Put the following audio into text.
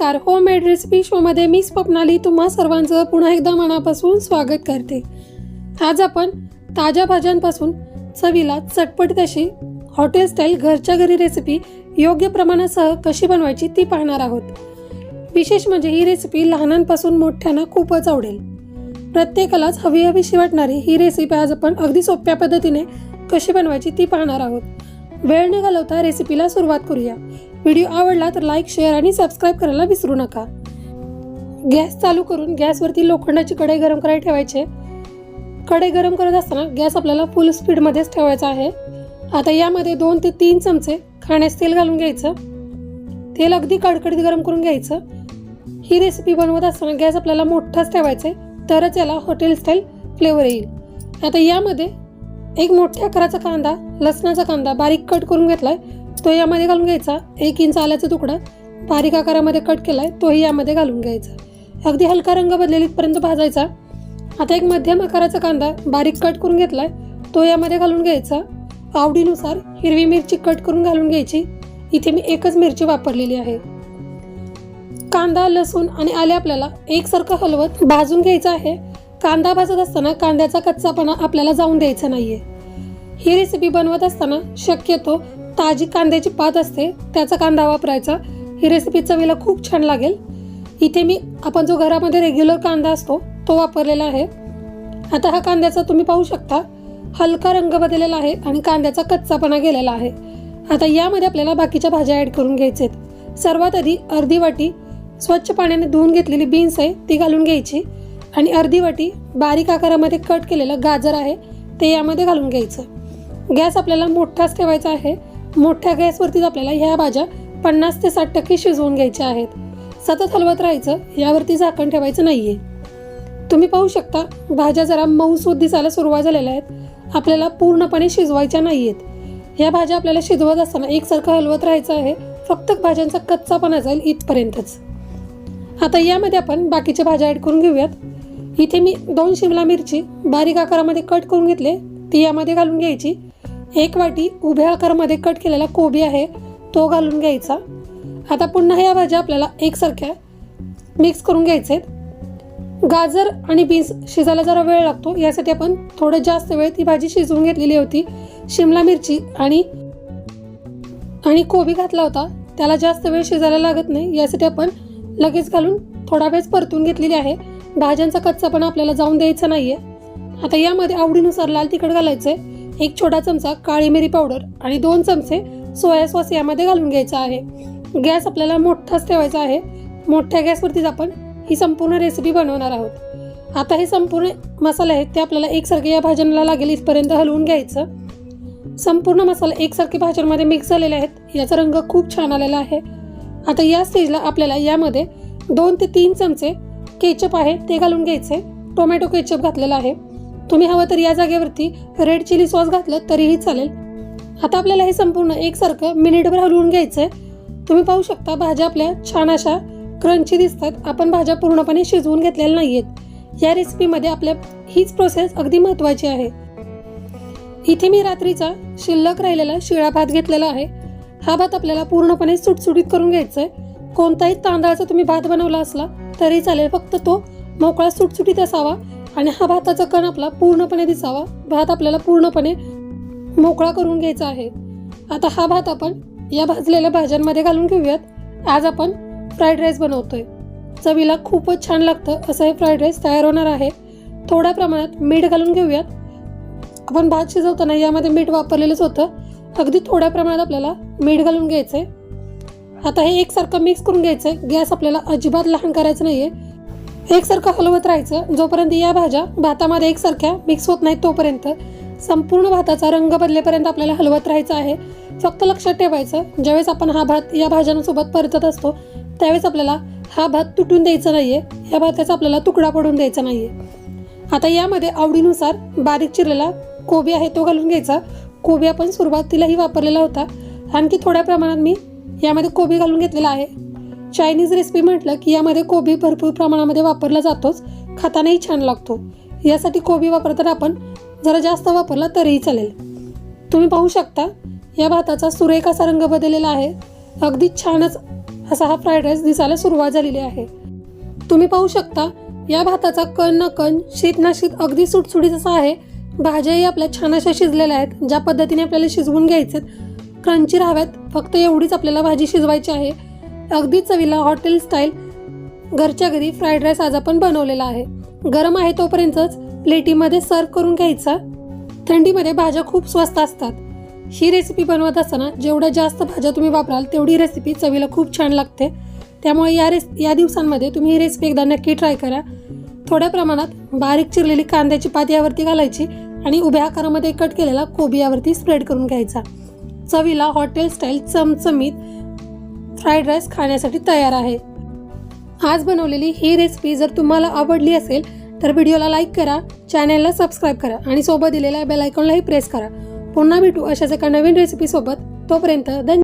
नमस्कार. Home made recipe शोमध्ये मी स्वप्नाली. तुम्हा सर्वांचं पुन्हा एकदा मनापासून स्वागत करते. आज आपण ताज्या भाज्यांपासून चवीला चटपट तशी हॉटेल स्टाईल घरच्या घरी रेसिपी योग्य प्रमाणासह कशी बनवायची ती पाहणार आहोत. विशेष म्हणजे ही रेसिपी लहानांपासून मोठ्यांना खूपच आवडेल. प्रत्येकालाच हवी हवीशी वाटणारी ही रेसिपी आज आपण अगदी सोप्या पद्धतीने कशी बनवायची ती पाहणार आहोत. वेळ न घालवता रेसिपीला सुरुवात करूया. व्हिडिओ आवडला तर लाईक शेअर आणि सबस्क्राईब करायला विसरू नका. गॅस चालू करून गॅसवरती लोखंडाची कढई गरम करायला ठेवायचे. कढई गरम करत असताना गॅस आपल्याला फुल स्पीडमध्येच ठेवायचा आहे. आता यामध्ये दोन ते तीन चमचे खाण्यास तेल घालून घ्यायचं. तेल अगदी कडकडीत गरम करून घ्यायचं. ही रेसिपी बनवत असताना गॅस आपल्याला मोठाच ठेवायचा आहे तरच याला हॉटेल स्टाईल फ्लेवर येईल. आता यामध्ये एक मोठ्या आकाराचा कांदा लसणाचा कांदा बारीक कट करून घेतलाय. तो यामध्ये घालून घ्यायचा. एक इंच आल्याचा तुकडा बारीक आकारामध्ये कट केलाय तोही यामध्ये घालून घ्यायचा. अगदी हलका रंग बदलेलीपर्यंत भाजायचा. आता एक मध्यम आकाराचा कांदा बारीक कट करून घेतलाय तो यामध्ये घालून घ्यायचा. आवडीनुसार हिरवी मिरची कट करून घालून घ्यायची. इथे मी एकच मिरची वापरलेली आहे. कांदा लसूण आणि आले आपल्याला एकसारखं हलवत भाजून घ्यायचं आहे. कांदा भाजत असताना कांद्याचा कच्चापणा आपल्याला जाऊन द्यायचा नाहीये. ही रेसिपी बनवत असताना शक्यतो ताजी कांद्याची पात असते त्याचा कांदा वापरायचा. ही रेसिपी चवीला खूप छान लागेल. इथे मी आपण जो घरामध्ये रेग्युलर कांदा असतो तो वापरलेला आहे. आता हा कांद्याचा तुम्ही पाहू शकता हलका रंग बदललेला आहे आणि कांद्याचा कच्चापणा गेलेला आहे. आता यामध्ये आपल्याला बाकीच्या भाज्या ॲड करून घ्यायचे आहेत. सर्वात आधी अर्धी वाटी स्वच्छ पाण्याने धुवून घेतलेली बीन्स आहे ती घालून घ्यायची. आणि अर्धी वाटी बारीक आकारामध्ये कट केलेलं गाजर आहे ते यामध्ये घालून घ्यायचं. गॅस आपल्याला मोठाच ठेवायचा आहे. मोठ्या गॅसवरतीच आपल्याला ह्या भाज्या पन्नास ते साठ टक्के शिजवून घ्यायच्या आहेत. सतत हलवत राहायचं यावरती झाकण ठेवायचं नाही आहे तुम्ही पाहू शकता भाज्या जरा मऊसूद दिसायला सुरुवात झालेल्या आहेत. आपल्याला पूर्णपणे शिजवायच्या नाही आहेत या भाज्या आपल्याला शिजवत असताना एकसारखं हलवत राहायचं आहे. फक्त भाज्यांचा कच्चापणा जाईल इथपर्यंतच. आता यामध्ये आपण बाकीच्या भाज्या ॲड करून घेऊयात. इथे मी दोन शिमला मिरची बारीक आकारामध्ये कट करून घेतले. ती यामध्ये घालून घ्यायची. एक वाटी उभ्या आकारामध्ये कट केलेला कोबी आहे तो घालून घ्यायचा. आता पुन्हा या भाज्या आपल्याला एकसारख्या मिक्स करून घ्यायचे गाजर आणि बीन्स शिजायला जरा वेळ लागतो. यासाठी आपण थोडं जास्त वेळ ती भाजी शिजवून घेतलेली होती. शिमला मिरची आणि आणि कोबी घातला होता. त्याला जास्त वेळ शिजायला लागत नाही. यासाठी आपण लगेच घालून थोडा वेळ परतून घेतलेली आहे. भाज्यांचा कच्चा पण आपल्याला जाऊन द्यायचा नाहीये. आता यामध्ये आवडीनुसार लाल तिखट घालायचंय एक छोटा चमचा काळी मिरी पावडर आणि दोन चमचे सोया सॉस यामध्ये घालून घ्यायचा आहे. गॅस आपल्याला मोठाच ठेवायचा आहे. मोठ्या गॅसवरतीच आपण ही संपूर्ण रेसिपी बनवणार आहोत. आता हे संपूर्ण मसाले आहेत ते आपल्याला एकसारखे या भाज्यांना लागेल इथपर्यंत हलवून घ्यायचं. संपूर्ण मसाला एकसारखे भाज्यांमध्ये मिक्स झालेले आहेत. याचा रंग खूप छान आलेला आहे. आता या स्टेजला आपल्याला यामध्ये दोन ते तीन चमचे केचप आहे ते घालून घ्यायचं आहे टोमॅटो केचप घातलेला आहे. तुम्ही हवं तर या जागेवरती रेड चिली सॉस घातलं तरीही चालेल. आता आपल्याला हे संपूर्ण एकसारखं मिनिटभर हलवून घ्यायचं आहे तुम्ही पाहू शकता भाज्या आपल्या छान अशा क्रंची दिसतात. आपण भाज्या पूर्णपणे शिजवून घेतलेल्या नाही आहेत या रेसिपीमध्ये आपल्या हीच प्रोसेस अगदी महत्त्वाची आहे. इथे मी रात्रीचा शिल्लक राहिलेला शिळा भात घेतलेला आहे. हा भात आपल्याला पूर्णपणे सुटसुटीत करून घ्यायचा आहे कोणताही तांदळाचा तुम्ही भात बनवला असला तरी चालेल फक्त तो मोकळा सुटसुटीत असावा आणि हा भाताचा कण आपला पूर्णपणे दिसावा. भात आपल्याला पूर्णपणे मोकळा करून घ्यायचा आहे. आता हा भात आपण या भाजलेल्या भाज्यांमध्ये घालून घेऊयात. आज आपण फ्राईड राईस बनवतोय. चवीला खूपच छान लागतं असं हे फ्राईड राईस तयार होणार आहे. थोड्या प्रमाणात मीठ घालून घेऊयात. आपण भात शिजवताना यामध्ये मीठ वापरलेलंच होतं. अगदी थोड्या प्रमाणात आपल्याला मीठ घालून घ्यायचं आहे आता हे एकसारखं मिक्स करून घ्यायचं. गॅस आपल्याला अजिबात लहान करायचं नाहीये. एकसारखं हलवत राहायचं. जोपर्यंत या भाज्या भातामध्ये एकसारख्या मिक्स होत नाहीत तोपर्यंत संपूर्ण भाताचा रंग बदलेपर्यंत आपल्याला हलवत राहायचं आहे. फक्त लक्षात ठेवायचं ज्यावेळेस आपण हा भात या भाज्यांसोबत परतत असतो त्यावेळेस आपल्याला हा भात तुटून द्यायचा आहे या भाताचा आपल्याला तुकडा पडून द्यायचा नाही आहे आता यामध्ये आवडीनुसार बारीक चिरलेला कोबी आहे तो घालून घ्यायचा. कोबी आपण सुरुवातीलाही वापरलेला होता. आणखी थोड्या प्रमाणात मी यामध्ये कोबी घालून घेतलेला आहे. चायनीज रेसिपी म्हटलं की यामध्ये कोबी भरपूर प्रमाणामध्ये वापरला जातोच खातानाही छान लागतो. यासाठी कोबी वापरताना आपण जरा जास्त वापरला तरीही चालेल. तुम्ही पाहू शकता या भाताचा सुरेख असा रंग बदललेला आहे. अगदी छानच असा हा फ्राईड राईस दिसायला सुरुवात झालेली आहे. तुम्ही पाहू शकता या भाताचा कण न कण शीत ना शीत अगदी सुटसुटीत असा आहे. भाज्याही आपल्या छान अशा शिजलेल्या आहेत. ज्या पद्धतीने आपल्याला शिजवून घ्यायच्यात क्रंची राहाव्यात. फक्त एवढीच आपल्याला भाजी शिजवायची आहे. अगदी चवीला हॉटेल स्टाईल घरच्या घरी फ्राईड राईस आज आपण बनवलेला आहे. गरम आहे तोपर्यंतच प्लेटीमध्ये सर्व करून घ्यायचा. थंडीमध्ये भाज्या खूप स्वस्त असतात. ही रेसिपी बनवत असताना जेवढ्या जास्त भाज्या तुम्ही वापराल तेवढी रेसिपी चवीला खूप छान लागते. त्यामुळे या रेस या दिवसांमध्ये तुम्ही ही रेसिपी एकदा नक्की ट्राय करा. थोड्या प्रमाणात बारीक चिरलेली कांद्याची पात यावरती घालायची आणि उभ्या आकारामध्ये कट केलेला कोबी यावरती स्प्रेड करून घ्यायचा. चवीला हॉटेल स्टाईल चमचमीत फ्राईड राईस खाण्यासाठी तयार आहे. आज बनवलेली ही रेसिपी जर तुम्हाला आवडली असेल तर व्हिडिओला लाईक करा चॅनलला सबस्क्राईब करा आणि सोबत दिलेल्या बेल आयकॉनलाही प्रेस करा. पुन्हा भेटू अशाच एका नवीन रेसिपीसोबत तोपर्यंत धन्यवाद.